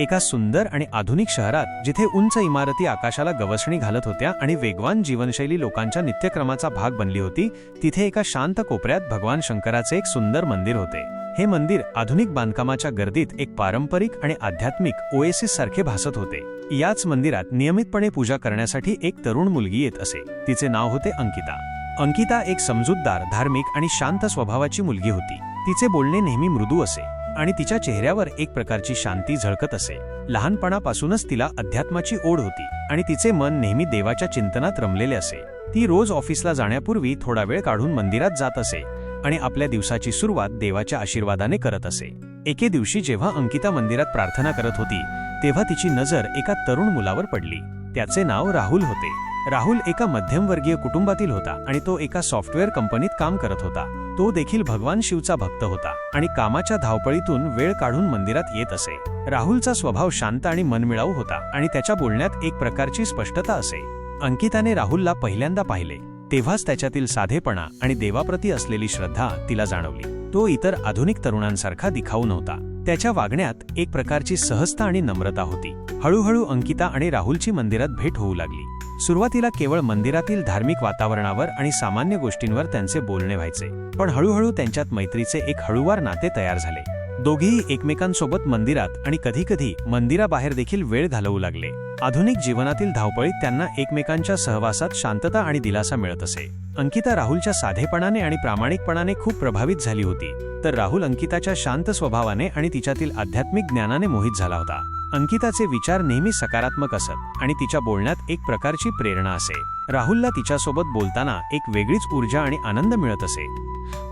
एका सुंदर आणि आधुनिक शहरात जिथे उंच इमारती आकाशाला गवसणी घालत होत्या आणि वेगवान जीवनशैली लोकांच्या नित्यक्रमाचा भाग बनली होती तिथे एका शांत कोपऱ्यात भगवान शंकराचे एक सुंदर मंदिर होते. हे मंदिर आधुनिक बांधकामाच्या गर्दीत एक पारंपरिक आणि आध्यात्मिक ओएसिस सारखे भासत होते. याच मंदिरात नियमितपणे पूजा करण्यासाठी एक तरुण मुलगी येत असे. तिचे नाव होते अंकिता. अंकिता एक समजूतदार धार्मिक आणि शांत स्वभावाची मुलगी होती. तिचे बोलणे नेहमी मृदू असे. आणि तिच्या चेहऱ्यावर एक प्रकारची शांती झळकत असे. लहानपणापासूनच तिला अध्यात्माची ओढ होती आणि तिचे मन नेहमी देवाच्या चिंतनात रमलेले असे. ती रोज ऑफिसला जाण्यापूर्वी थोडा वेळ काढून मंदिरात जात असे आणि आपल्या दिवसाची सुरुवात देवाच्या आशीर्वादाने करत असे. एके दिवशी जेव्हा अंकिता मंदिरात प्रार्थना करत होती तेव्हा तिची नजर एका तरुण मुलावर पडली. त्याचे नाव राहुल होते. राहुल एका मध्यमवर्गीय कुटुंबातील होता आणि तो एका सॉफ्टवेअर कंपनीत काम करत होता. तो देखील भगवान शिवचा भक्त होता आणि कामाच्या धावपळीतून वेळ काढून मंदिरात येत असे. राहुलचा स्वभाव शांत आणि मनमिळाऊ होता आणि त्याच्या बोलण्यात एक प्रकारची स्पष्टता असे. अंकिताने राहुलला पहिल्यांदा पाहिले तेव्हाच त्याच्यातील साधेपणा आणि देवाप्रती असलेली श्रद्धा तिला जाणवली. तो इतर आधुनिक तरुणांसारखा दिखाऊ नव्हता. त्याच्या वागण्यात एक प्रकारची सहजता आणि नम्रता होती. हळूहळू अंकिता आणि राहुलची मंदिरात भेट होऊ लागली. सुरुवातीला केवळ मंदिरातील धार्मिक वातावरणावर आणि सामान्य गोष्टींवर त्यांचे बोलणे व्हायचे पण हळूहळू त्यांच्यात मैत्रीचे एक हळूवार नाते तयार झाले. दोघेही एकमेकांसोबत मंदिरात आणि कधीकधी मंदिराबाहेर देखील वेळ घालवू लागले. आधुनिक जीवनातील धावपळीत त्यांना एकमेकांच्या सहवासात शांतता आणि दिलासा मिळत असे. अंकिता राहुलच्या साधेपणाने आणि प्रामाणिकपणाने खूप प्रभावित झाली होती तर राहुल अंकिताच्या शांत स्वभावाने आणि तिच्यातील आध्यात्मिक ज्ञानाने मोहित झाला होता. अंकिताचे विचार नेहमी सकारात्मक असत आणि तिच्या बोलण्यात एक प्रकारची प्रेरणा असे. राहुलला तिच्यासोबत बोलताना एक वेगळीच ऊर्जा आणि आनंद मिळत असे.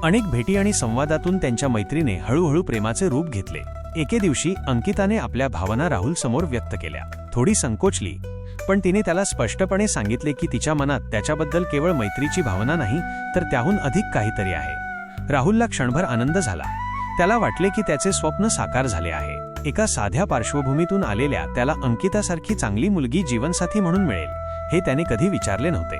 अनेक भेटी आणि संवादातून त्यांच्या मैत्रीने हळूहळू प्रेमाचे रूप घेतले. एके दिवशी अंकिताने आपल्या भावना राहुल समोर व्यक्त केल्या. थोडी संकोचली पण तिने त्याला स्पष्टपणे सांगितले की तिच्या मनात त्याच्याबद्दल केवळ मैत्रीची भावना नाही तर त्याहून अधिक काहीतरी आहे. राहुलला क्षणभर आनंद झाला. त्याला वाटले की त्याचे स्वप्न साकार झाले आहे. एका साध्या पार्श्वभूमीतून आलेल्या त्याला अंकितासारखी चांगली मुलगी जीवनसाथी म्हणून मिळेल हे त्याने कधी विचारले नव्हते.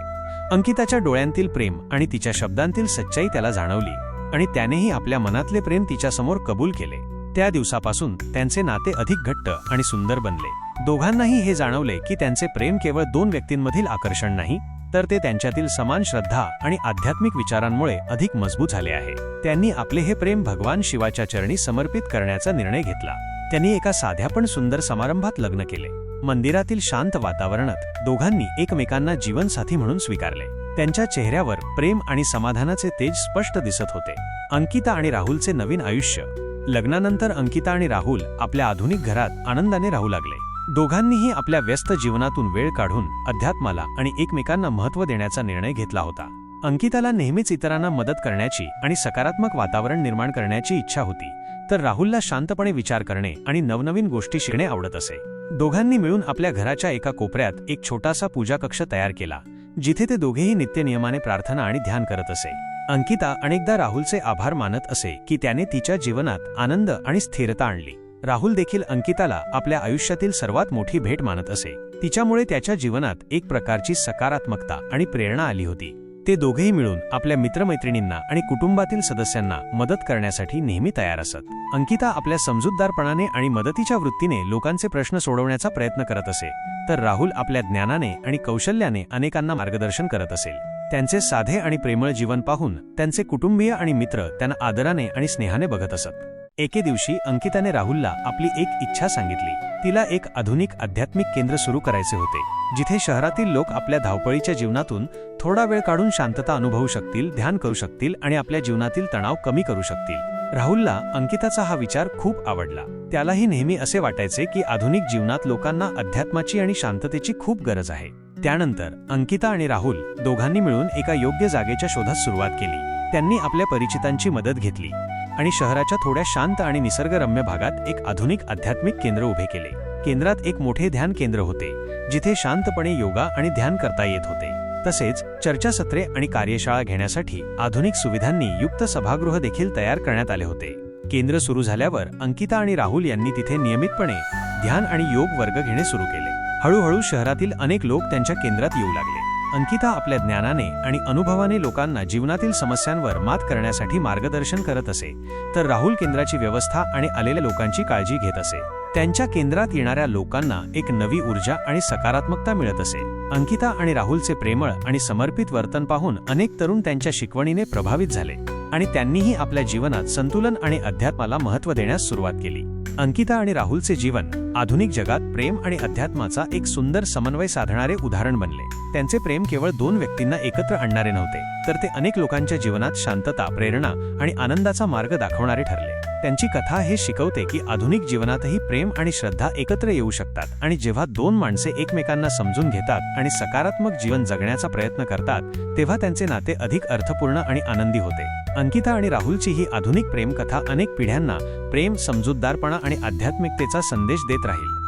अंकिताच्या डोळ्यांतील प्रेम आणि तिच्या शब्दांतील सच्चाई त्याला जाणवली आणि त्यानेही आपल्या मनातले प्रेम तिच्यासमोर कबूल केले. त्या दिवसापासून त्यांचे नाते अधिक घट्ट आणि सुंदर बनले. दोघांनाही हे जाणवले की त्यांचे प्रेम केवळ दोन व्यक्तींमधील आकर्षण नाही तर ते त्यांच्यातील समान श्रद्धा आणि आध्यात्मिक विचारांमुळे अधिक मजबूत झाले आहे. त्यांनी आपले हे प्रेम भगवान शिवाच्या चरणी समर्पित करण्याचा निर्णय घेतला. त्यांनी एका साध्या पण सुंदर समारंभात लग्न केले. मंदिरातील शांत वातावरणात दोघांनी एकमेकांना जीवनसाथी म्हणून स्वीकारले. त्यांच्या चेहऱ्यावर प्रेम आणि समाधानाचे तेज स्पष्ट दिसत होते. अंकिता आणि राहुलचे नवीन आयुष्य. लग्नानंतर अंकिता आणि राहुल आपल्या आधुनिक घरात आनंदाने राहू लागले. दोघांनीही आपल्या व्यस्त जीवनातून वेळ काढून अध्यात्माला आणि एकमेकांना महत्त्व देण्याचा निर्णय घेतला होता. अंकिताला नेहमीच इतरांना मदत करण्याची आणि सकारात्मक वातावरण निर्माण करण्याची इच्छा होती. तर राहुलला शांतपणे विचार करणे आणि नवनवीन गोष्टी शिकणे आवडत असे. दोघांनी मिळून आपल्या घराच्या एका कोपऱ्यात एक छोटासा पूजा कक्ष तयार केला जिथे ते दोघेही नित्यनियमाने प्रार्थना आणि ध्यान करत असे. अंकिता अनेकदा राहुलचे आभार मानत असे की त्याने तिच्या जीवनात आनंद आणि स्थिरता आणली. राहुल देखील अंकिताला आपल्या आयुष्यातील सर्वात मोठी भेट मानत असे. तिच्यामुळे त्याच्या जीवनात एक प्रकारची सकारात्मकता आणि प्रेरणा आली होती. ते दोघेही मिळून आपल्या मित्रमैत्रिणींना आणि कुटुंबातील सदस्यांना मदत करण्यासाठी नेहमी तयार असत. अंकिता आपल्या समजूतदारपणाने आणि मदतीच्या वृत्तीने लोकांचे प्रश्न सोडवण्याचा प्रयत्न करत असे तर राहुल आपल्या ज्ञानाने आणि कौशल्याने अनेकांना मार्गदर्शन करत असेल. त्यांचे साधे आणि प्रेमळ जीवन पाहून त्यांचे कुटुंबीय आणि मित्र त्यांना आदराने आणि स्नेहाने बघत असत. एके दिवशी अंकिताने राहुलला आपली एक इच्छा सांगितली. तिला एक आधुनिक आध्यात्मिक केंद्र सुरू करायचे होते जिथे शहरातील लोक आपल्या धावपळीच्या जीवनातून थोडा वेळ काढून शांतता अनुभवू शकतील ध्यान करू शकतील आणि आपल्या जीवनातील तणाव कमी करू शकतील. राहुलला अंकिताचा हा विचार खूप आवडला. त्यालाही नेहमी असे वाटायचे की आधुनिक जीवनात लोकांना अध्यात्माची आणि शांततेची खूप गरज आहे. त्यानंतर अंकिता आणि राहुल दोघांनी मिळून एका योग्य जागेच्या शोधात सुरुवात केली. त्यांनी आपल्या परिचितांची मदत घेतली. आणि शहराच्या थोड्या शांत आणि निसर्गरम्य भागात एक आधुनिक आध्यात्मिक केंद्र उभे केले. केंद्रात एक मोठे ध्यान केंद्र होते जिथे शांतपणे योगा आणि ध्यान करता येत होते. तसेच चर्चासत्रे आणि कार्यशाळा घेण्यासाठी आधुनिक सुविधांनी युक्त सभागृह देखील तयार करण्यात आले होते. केंद्र सुरू झाल्यावर अंकिता आणि राहुल यांनी तिथे नियमितपणे ध्यान आणि योग वर्ग घेणे सुरू केले. हळूहळू शहरातील अनेक लोक त्यांच्या केंद्रात येऊ लागले. अंकिता आपल्या ज्ञानाने आणि अनुभवाने लोकांना जीवनातील समस्यांवर मात करण्यासाठी मार्गदर्शन करत असे तर राहुल केंद्राची व्यवस्था आणि आलेल्या लोकांची काळजी घेत असे. त्यांच्या केंद्रात येणाऱ्या लोकांना एक नवी ऊर्जा आणि सकारात्मकता मिळत असे. अंकिता आणि राहुलचे प्रेमळ आणि समर्पित वर्तन पाहून अनेक तरुण त्यांच्या शिकवणीने प्रभावित झाले आणि त्यांनीही आपल्या जीवनात संतुलन आणि अध्यात्माला महत्त्व देण्यास सुरुवात केली. अंकिता आणि राहुलचे जीवन आधुनिक जगात प्रेम आणि अध्यात्माचा एक सुंदर समन्वय साधणारे उदाहरण बनले. त्यांचे प्रेम केवळ दोन व्यक्तींना एकत्र आणणारे नव्हते तर ते अनेक लोकांच्या जीवनात शांतता प्रेरणा आणि आनंदाचा मार्ग दाखवणारे ठरले. त्यांची कथा हे शिकवते की आधुनिक जीवनातही प्रेम आणि श्रद्धा एकत्र येऊ शकतात आणि जेव्हा दोन माणसे एकमेकांना समजून घेतात आणि सकारात्मक जीवन जगण्याचा प्रयत्न करतात तेव्हा त्यांचे नाते अधिक अर्थपूर्ण आणि आनंदी होते. अंकिता आणि राहुलची ही आधुनिक प्रेमकथा अनेक पिढ्यांना प्रेम समजूतदारपणा आणि आध्यात्मिकतेचा संदेश देत राहील.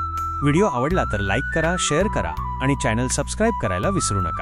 व्हिडिओ आवडला तर लाईक करा शेअर करा आणि चॅनल सबस्क्राईब करायला विसरू नका.